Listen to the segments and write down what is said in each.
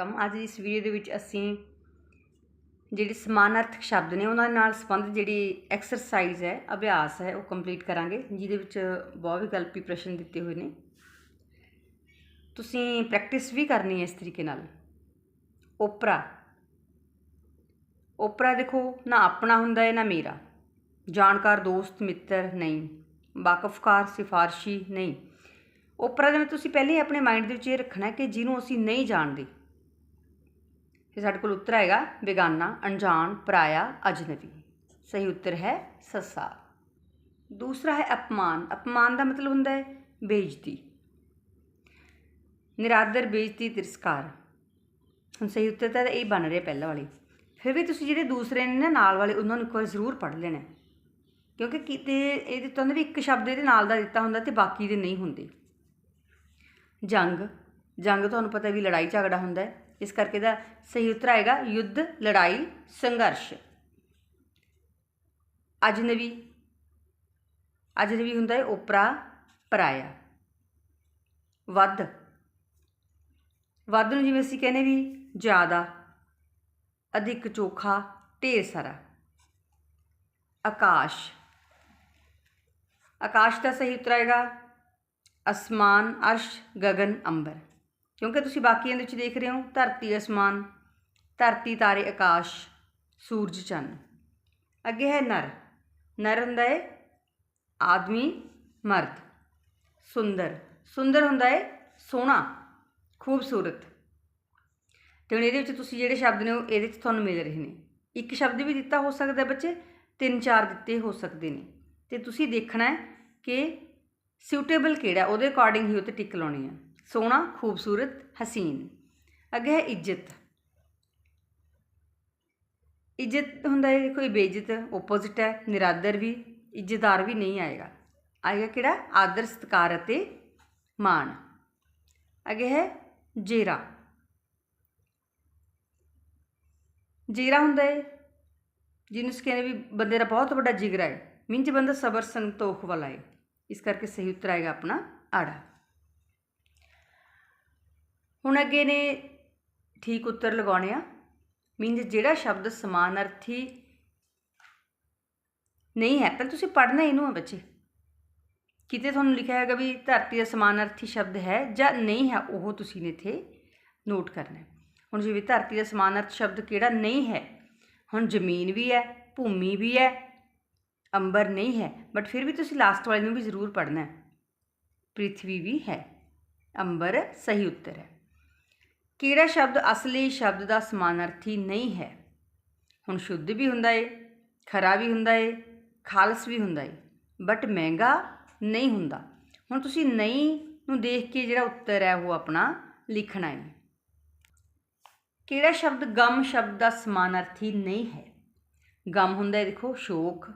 Welcome ਅੱਜ ਇਸ video ਦੇ ਵਿੱਚ ਅਸੀਂ ਜਿਹੜੇ ਸਮਾਨਾਰਥਕ ਸ਼ਬਦ ਨੇ, ਉਹਨਾਂ ਨਾਲ ਸੰਬੰਧਿਤ ਜਿਹੜੀ ਐਕਸਰਸਾਈਜ਼ ਹੈ, ਅਭਿਆਸ ਹੈ, ਉਹ ਕੰਪਲੀਟ ਕਰਾਂਗੇ, ਜਿਹਦੇ ਵਿੱਚ ਬਹੁਤ ਵਿਕਲਪੀ ਪ੍ਰਸ਼ਨ ਦਿੱਤੇ ਹੋਏ ਨੇ। ਤੁਸੀਂ ਪ੍ਰੈਕਟਿਸ ਵੀ ਕਰਨੀ ਹੈ ਇਸ ਤਰੀਕੇ ਨਾਲ। ਓਪਰਾ। ਓਪਰਾ ਦੇਖੋ, ਨਾ ਆਪਣਾ ਹੁੰਦਾ ਹੈ, ਨਾ ਮੇਰਾ। ਜਾਣਕਾਰ, ਦੋਸਤ, ਮਿੱਤਰ, ਨਹੀਂ। ਵਾਕਫਕਾਰ, ਸਿਫਾਰਸ਼ੀ, ਨਹੀਂ। ਓਪਰਾ ਦੇ ਵਿੱਚ ਤੁਸੀਂ ਪਹਿਲੇ ਹੀ ਆਪਣੇ ਮਾਈਂਡ ਦੇ ਵਿੱਚ ਇਹ ਰੱਖਣਾ ਕਿ ਜਿਹਨੂੰ ਅਸੀਂ ਨਹੀਂ ਜਾਣਦੇ। ਫਿਰ ਸਾਡੇ ਕੋਲ ਉੱਤਰ ਆਏਗਾ ਬੇਗਾਨਾ ਅਣਜਾਣ ਪਰਾਇਆ ਅਜਨਬੀ ਸਹੀ ਉੱਤਰ ਹੈ ਸੱਸਾ ਦੂਸਰਾ ਹੈ ਅਪਮਾਨ ਅਪਮਾਨ ਦਾ ਮਤਲਬ ਹੁੰਦਾ ਹੈ ਬੇਇੱਜ਼ਤੀ ਨਿਰਾਦਰ ਬੇਇੱਜ਼ਤੀ ਤਿਰਸਕਾਰ ਹੁਣ ਸਹੀ ਉੱਤਰ ਤਾਂ ਇਹ ਬਣ ਰਿਹਾ ਪਹਿਲਾਂ ਵਾਲੀ ਫਿਰ ਵੀ ਤੁਸੀਂ ਜਿਹੜੇ ਦੂਸਰੇ ਨੇ ਨਾ ਨਾਲ ਵਾਲੇ ਉਹਨਾਂ ਨੂੰ ਇੱਕ ਵਾਰ ਜ਼ਰੂਰ ਪੜ੍ਹ ਲੈਣਾ ਕਿਉਂਕਿ ਕਿਤੇ ਇਹ ਦਿੱਤਾ ਹੁੰਦਾ ਵੀ ਇੱਕ ਸ਼ਬਦ ਇਹਦੇ ਨਾਲ ਦਾ ਦਿੱਤਾ ਹੁੰਦਾ ਤੇ ਬਾਕੀ ਦੇ ਨਹੀਂ ਹੁੰਦੇ ਜੰਗ ਜੰਗ ਤੁਹਾਨੂੰ ਪਤਾ ਵੀ ਲੜਾਈ ਝਗੜਾ ਹੁੰਦਾ ਹੈ ਇਸ ਕਰਕੇ ਦਾ ਸਹੀ ਉੱਤਰ ਆਏਗਾ, ਯੁੱਧ, ਲੜਾਈ, ਸੰਘਰਸ਼। ਅਜਨਬੀ ਅਜਨਬੀ ਹੁੰਦਾ ਹੈ ਓਪਰਾ ਪਰਾਇਆ। ਵੱਧ। ਵੱਧ ਨੂੰ ਜਿਵੇਂ ਅਸੀਂ ਕਹਿੰਦੇ ਵੀ ਜ਼ਿਆਦਾ, ਅਧਿਕ ਚੋਖਾ, ਢੇਰ ਸਾਰਾ। ਆਕਾਸ਼। ਆਕਾਸ਼ ਦਾ ਸਹੀ ਉੱਤਰ ਆਏਗਾ, ਅਸਮਾਨ, ਅਰਸ਼ ਗगन ਅੰਬਰ। ਕਿਉਂਕਿ ਤੁਸੀਂ ਬਾਕੀਆਂ ਦੇ ਵਿੱਚ ਦੇਖ ਰਹੇ ਹੋ, ਧਰਤੀ ਅਸਮਾਨ, ਧਰਤੀ ਤਾਰੇ ਆਕਾਸ਼, ਸੂਰਜ, ਚੰਨ। ਅੱਗੇ ਹੈ ਨਰ। ਨਰ ਹੁੰਦਾ ਹੈ ਆਦਮੀ, ਮਰਦ। ਸੁੰਦਰ। ਸੁੰਦਰ ਹੁੰਦਾ ਹੈ ਸੋਹਣਾ, ਖੂਬਸੂਰਤ। ਤੇ ਹੁਣ ਇਹਦੇ ਵਿੱਚ ਤੁਸੀਂ ਜਿਹੜੇ ਸ਼ਬਦ ਨੇ ਉਹ ਇਹਦੇ ਵਿੱਚ ਤੁਹਾਨੂੰ ਮਿਲ ਰਹੇ ਨੇ। ਇੱਕ ਸ਼ਬਦ ਵੀ ਦਿੱਤਾ ਹੋ ਸਕਦਾ ਬੱਚੇ, ਤਿੰਨ ਚਾਰ ਦਿੱਤੇ ਹੋ ਸਕਦੇ ਨੇ। ਤੇ ਤੁਸੀਂ ਦੇਖਣਾ ਹੈ ਕਿ ਸਿਊਟੇਬਲ ਕਿਹੜਾ, ਉਹਦੇ ਅਕੋਰਡਿੰਗ ਹੀ ਉੱਤੇ ਟਿਕ ਲਾਉਣੀ ਹੈ। ਸੋਹਣਾ, ਖੂਬਸੂਰਤ, ਹਸੀਨ। ਅੱਗੇ ਹੈ ਇੱਜ਼ਤ। ਇੱਜ਼ਤ ਹੁੰਦਾ ਹੈ ਕੋਈ ਬੇਇੱਜ਼ਤ ਆਪੋਜ਼ਿਟ ਹੈ, ਨਿਰਾਦਰ ਵੀ, ਇੱਜ਼ਤਦਾਰ ਵੀ ਨਹੀਂ ਆਏਗਾ। ਆਏਗਾ ਕਿਹੜਾ? ਆਦਰ, ਸਤਿਕਾਰ ਅਤੇ ਮਾਣ। ਅੱਗੇ ਹੈ ਜੇਰਾ। ਜ਼ੇਰਾ ਹੁੰਦਾ ਹੈ, ਜਿਹਨੂੰ ਅਸੀਂ ਕਹਿੰਦੇ ਵੀ ਬੰਦੇ ਦਾ ਬਹੁਤ ਵੱਡਾ ਜਿਗਰਾ ਹੈ। ਮਿੰਜ ਬੰਦਾ ਸਬਰ ਸੰਤੋਖ ਵਾਲਾ ਹੈ। ਇਸ ਕਰਕੇ ਸਹੀ ਉੱਤਰ ਆਏਗਾ ਆਪਣਾ ਆੜਾ। ਹੁਣ ਅੱਗੇ ਨੇ ਠੀਕ ਉੱਤਰ ਲਗਾਉਣੇ ਆ। ਮੀਨਸ ਜਿਹੜਾ ਸ਼ਬਦ ਸਮਾਨ ਅਰਥੀ ਨਹੀਂ ਹੈ ਪਰ ਤੁਸੀਂ ਪੜ੍ਹਨਾ ਇਹਨੂੰ ਆ ਬੱਚੇ। ਕਿਤੇ ਤੁਹਾਨੂੰ ਲਿਖਿਆ ਹੈਗਾ ਵੀ ਧਰਤੀ ਦਾ ਸਮਾਨ ਅਰਥੀ ਸ਼ਬਦ ਹੈ ਜਾਂ ਨਹੀਂ ਹੈ, ਉਹ ਤੁਸੀਂ ਨੇ ਇੱਥੇ ਨੋਟ ਕਰਨਾ ਹੈ। ਹੁਣ ਜਿਵੇਂ ਧਰਤੀ ਦਾ ਸਮਾਨ ਅਰਥ ਸ਼ਬਦ ਕਿਹੜਾ ਨਹੀਂ ਹੈ, ਹੁਣ ਜ਼ਮੀਨ ਵੀ ਹੈ, ਭੂਮੀ ਵੀ ਹੈ, ਅੰਬਰ ਨਹੀਂ ਹੈ ਬਟ ਫਿਰ ਵੀ ਤੁਸੀਂ ਲਾਸਟ ਵਾਲੇ ਨੂੰ ਵੀ ਜ਼ਰੂਰ ਪੜ੍ਹਨਾ ਹੈ। ਪ੍ਰਿਥਵੀ ਵੀ ਹੈ, ਅੰਬਰ ਸਹੀ ਉੱਤਰ ਹੈ। ਕਿਹੜਾ ਸ਼ਬਦ ਅਸਲੀ ਸ਼ਬਦ ਦਾ ਸਮਾਨਾਰਥੀ ਨਹੀਂ ਹੈ? ਹੁਣ ਸ਼ੁੱਧ ਵੀ ਹੁੰਦਾ ਏ, ਖਰਾ ਵੀ ਹੁੰਦਾ ਏ, ਖਾਲਸ ਵੀ ਹੁੰਦਾ ਏ ਬਟ ਮਹਿੰਗਾ ਨਹੀਂ ਹੁੰਦਾ। ਹੁਣ ਤੁਸੀਂ ਨਹੀਂ ਨੂੰ ਦੇਖ ਕੇ ਜਿਹੜਾ ਉੱਤਰ ਹੈ ਉਹ ਆਪਣਾ ਲਿਖਣਾ ਹੈ ਕਿਹੜਾ ਸ਼ਬਦ ਗਮ ਸ਼ਬਦ ਦਾ ਸਮਾਨਾਰਥੀ ਨਹੀਂ ਹੈ? ਗਮ ਹੁੰਦਾ ਹੈ ਦੇਖੋ, ਸ਼ੋਕ,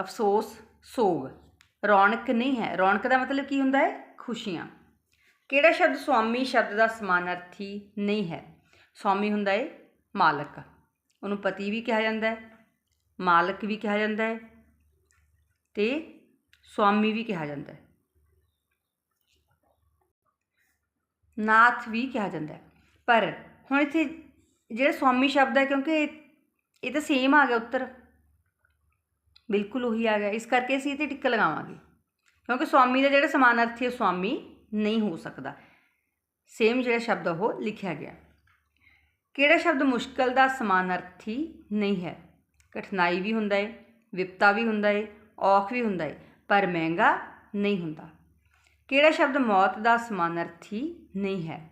ਅਫਸੋਸ, ਸੋਗ। ਰੌਣਕ ਨਹੀਂ ਹੈ। ਰੌਣਕ ਦਾ ਮਤਲਬ ਕੀ ਹੁੰਦਾ ਹੈ ਖੁਸ਼ੀਆਂ। ਕਿਹੜਾ ਸ਼ਬਦ ਸਵਾਮੀ ਸ਼ਬਦ ਦਾ ਸਮਾਨਾਰਥੀ ਨਹੀਂ ਹੈ? ਸਵਾਮੀ ਹੁੰਦਾ ਹੈ ਮਾਲਕ। ਉਹਨੂੰ ਪਤੀ ਵੀ ਕਿਹਾ ਜਾਂਦਾ ਹੈ, ਮਾਲਕ ਵੀ ਕਿਹਾ ਜਾਂਦਾ ਹੈ ਤੇ ਸਵਾਮੀ ਵੀ ਕਿਹਾ ਜਾਂਦਾ ਹੈ। ਨਾਥ ਵੀ ਕਿਹਾ ਜਾਂਦਾ ਹੈ। ਪਰ ਹੁਣ ਇੱਥੇ ਜਿਹੜਾ ਸਵਾਮੀ ਸ਼ਬਦ ਹੈ, ਕਿਉਂਕਿ ਇਹ ਤਾਂ ਸੇਮ ਆ ਗਿਆ ਉੱਤਰ। ਬਿਲਕੁਲ ਉਹੀ ਆ ਗਿਆ। ਇਸ ਕਰਕੇ ਅਸੀਂ ਇਹਤੇ ਟਿੱਕ ਲਗਾਵਾਂਗੇ। ਕਿਉਂਕਿ ਸਵਾਮੀ ਦਾ ਜਿਹੜਾ ਸਮਾਨਾਰਥੀ ਹੈ ਸਵਾਮੀ ਨਹੀਂ ਹੋ ਸਕਦਾ। ਸੇਮ ਜਿਹੜਾ ਸ਼ਬਦ ਉਹ ਲਿਖਿਆ ਗਿਆ। ਕਿਹੜਾ ਸ਼ਬਦ ਮੁਸ਼ਕਲ ਦਾ ਸਮਾਨਾਰਥੀ ਨਹੀਂ ਹੈ? ਕਠਿਨਾਈ ਵੀ ਹੁੰਦਾ ਏ, ਵਿਪਤਾ ਵੀ ਹੁੰਦਾ ਏ, ਔਖ ਵੀ ਹੁੰਦਾ ਏ, ਪਰ ਮਹਿੰਗਾ ਨਹੀਂ ਹੁੰਦਾ। ਕਿਹੜਾ ਸ਼ਬਦ ਮੌਤ ਦਾ ਸਮਾਨਾਰਥੀ ਨਹੀਂ ਹੈ?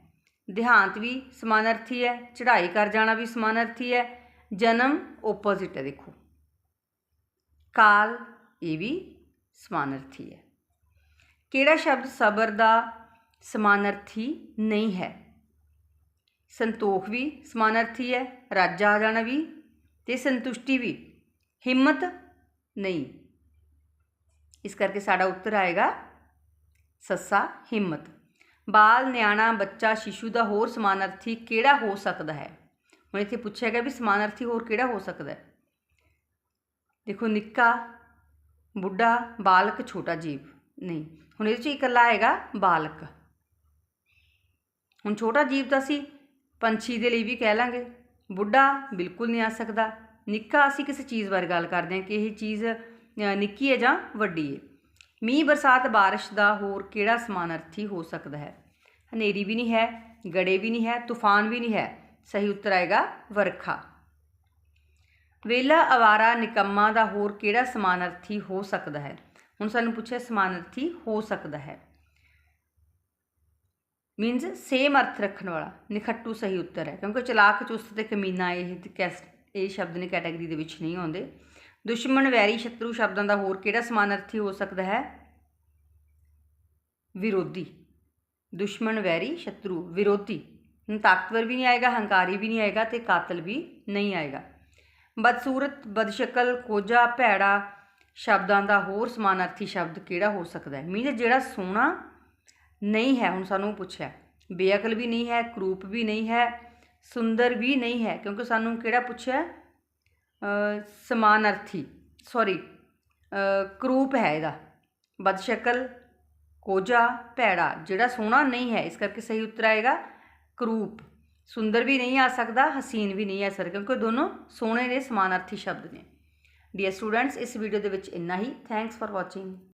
ਦੇਹਾਂਤ ਵੀ ਸਮਾਨਾਰਥੀ ਹੈ, ਚੜ੍ਹਾਈ ਕਰ ਜਾਣਾ ਵੀ ਸਮਾਨਾਰਥੀ ਹੈ, ਜਨਮ ਓਪੋਜਿਟ ਹੈ ਦੇਖੋ। ਕਾਲ ਇਹ ਵੀ ਸਮਾਨਾਰਥੀ ਹੈ। ਕਿਹੜਾ ਸ਼ਬਦ ਸਬਰ ਦਾ ਸਮਾਨਾਰਥੀ ਨਹੀਂ ਹੈ? ਸੰਤੋਖ ਵੀ ਸਮਾਨਾਰਥੀ ਹੈ, ਰਾਜਾ ਆ ਜਾਣਾ ਵੀ ਤੇ ਸੰਤੁਸ਼ਟੀ ਵੀ। ਹਿੰਮਤ ਨਹੀਂ। ਇਸ ਕਰਕੇ ਸਾਡਾ ਉੱਤਰ ਆਏਗਾ, ਸੱਸਾ ਹਿੰਮਤ। ਬਾਲ, ਨਿਆਣਾ, ਬੱਚਾ, ਸ਼ਿਸ਼ੂ ਦਾ ਹੋਰ ਸਮਾਨਾਰਥੀ ਕਿਹੜਾ ਹੋ ਸਕਦਾ ਹੈ? ਹੁਣ ਇੱਥੇ ਪੁੱਛਿਆ ਗਿਆ ਵੀ ਸਮਾਨਾਰਥੀ ਹੋਰ ਕਿਹੜਾ ਹੋ ਸਕਦਾ ਹੈ? ਦੇਖੋ, ਨਿੱਕਾ, ਬੁੱਢਾ, ਬਾਲਕ, ਛੋਟਾ ਜੀਵ। ਨਹੀਂ, ਹੁਣ ਇਹਦੇ ਚ ਇਕੱਲਾ ਹੈਗਾ ਬਾਲਕ। ਹੁਣ ਛੋਟਾ ਜੀਵ ਤਾਂ ਸੀ ਪੰਛੀ ਦੇ ਲਈ ਵੀ ਕਹਿ ਲਾਂਗੇ। ਬੁੱਢਾ ਬਿਲਕੁਲ ਨਹੀਂ ਆ ਸਕਦਾ। ਨਿੱਕਾ ਅਸੀਂ ਕਿਸੇ ਚੀਜ਼ ਬਾਰੇ ਗੱਲ ਕਰਦੇ ਹਾਂ ਕਿ ਇਹ ਚੀਜ਼ ਨਿੱਕੀ ਹੈ ਜਾਂ ਵੱਡੀ ਹੈ। ਮੀਂਹ, ਬਰਸਾਤ, ਬਾਰਿਸ਼ ਦਾ ਹੋਰ ਕਿਹੜਾ ਸਮਾਨਾਰਥੀ ਹੋ ਸਕਦਾ ਹੈ? ਹਨੇਰੀ ਵੀ ਨਹੀਂ ਹੈ, ਗੜੇ ਵੀ ਨਹੀਂ ਹੈ, ਤੂਫਾਨ ਵੀ ਨਹੀਂ ਹੈ। ਸਹੀ ਉੱਤਰ ਆਏਗਾ ਵਰਖਾ। ਵੇਲਾ, ਅਵਾਰਾ, ਨਿਕੰਮਾ ਦਾ ਹੋਰ ਕਿਹੜਾ ਸਮਾਨਾਰਥੀ ਹੋ ਸਕਦਾ ਹੈ? ਹੁਣ ਸਾਨੂੰ ਪੁੱਛਿਆ ਸਮਾਨਾਰਥੀ ਹੋ ਸਕਦਾ ਹੈ। ਮੀਨਸ ਸੇਮ ਅਰਥ ਰੱਖਣ ਵਾਲਾ, ਨਿਖੱਟੂ ਸਹੀ ਉੱਤਰ ਹੈ। ਕਿਉਂਕਿ ਚਲਾਕ ਚੁਸਤ ਤੇ ਕਮੀਨਾ ਇਹ ਤੇ ਇਹ ਸ਼ਬਦ ਨੇ ਕੈਟਾਗਰੀ ਦੇ ਵਿੱਚ ਨਹੀਂ ਆਉਂਦੇ। ਦੁਸ਼ਮਣ, ਵੈਰੀ, ਸ਼ਤਰੂ ਸ਼ਬਦਾਂ ਦਾ ਹੋਰ ਕਿਹੜਾ ਸਮਾਨਾਰਥੀ ਹੋ ਸਕਦਾ ਹੈ? ਵਿਰੋਧੀ। ਦੁਸ਼ਮਣ, ਵੈਰੀ, ਸ਼ਤਰੂ, ਵਿਰੋਧੀ। ਤਾਕਤਵਰ ਵੀ ਨਹੀਂ ਆਏਗਾ, ਹੰਕਾਰੀ ਵੀ ਨਹੀਂ ਆਏਗਾ ਤੇ ਕਾਤਲ ਵੀ ਨਹੀਂ ਆਏਗਾ। ਬਦਸੂਰਤ, ਬਦਸ਼ਕਲ ਕੋਝਾ ਭੈੜਾ ਸ਼ਬਦਾਂ ਦਾ ਹੋਰ ਸਮਾਨਾਰਥੀ ਸ਼ਬਦ ਕਿਹੜਾ ਹੋ ਸਕਦਾ ਹੈ? ਮੀਨਸ ਜਿਹੜਾ ਸੋਹਣਾ ਨਹੀਂ ਹੈ ਹੁਣ ਸਾਨੂੰ ਪੁੱਛਿਆ। ਬੇਅਕਲ ਵੀ ਨਹੀਂ ਹੈ ਕਰੂਪ ਵੀ ਨਹੀਂ ਹੈ ਸੁੰਦਰ ਵੀ ਨਹੀਂ ਹੈ ਕਿਉਂਕਿ ਸਾਨੂੰ ਕਿਹੜਾ ਪੁੱਛਿਆ? ਅ, ਸਮਾਨਾਰਥੀ ਸੌਰੀ ਕਰੂਪ ਹੈ ਇਹਦਾ। ਬਦਸ਼ਕਲ ਕੋਝਾ ਭੈੜਾ ਜਿਹੜਾ ਸੋਹਣਾ ਨਹੀਂ ਹੈ ਇਸ ਕਰਕੇ ਸਹੀ ਉੱਤਰ ਆਏਗਾ ਕਰੂਪ। ਸੁੰਦਰ ਵੀ ਨਹੀਂ ਆ ਸਕਦਾ ਹਸੀਨ ਵੀ ਨਹੀਂ ਆ ਸਕਦਾ ਕਿਉਂਕਿ ਦੋਨੋਂ ਸੋਹਣੇ ਦੇ ਸਮਾਨਾਰਥੀ ਸ਼ਬਦ ਨੇ। ਡੀਅਰ ਸਟੂਡੈਂਟਸ ਇਸ ਵੀਡੀਓ ਦੇ ਵਿੱਚ ਇੰਨਾ ਹੀ। Thanks for watching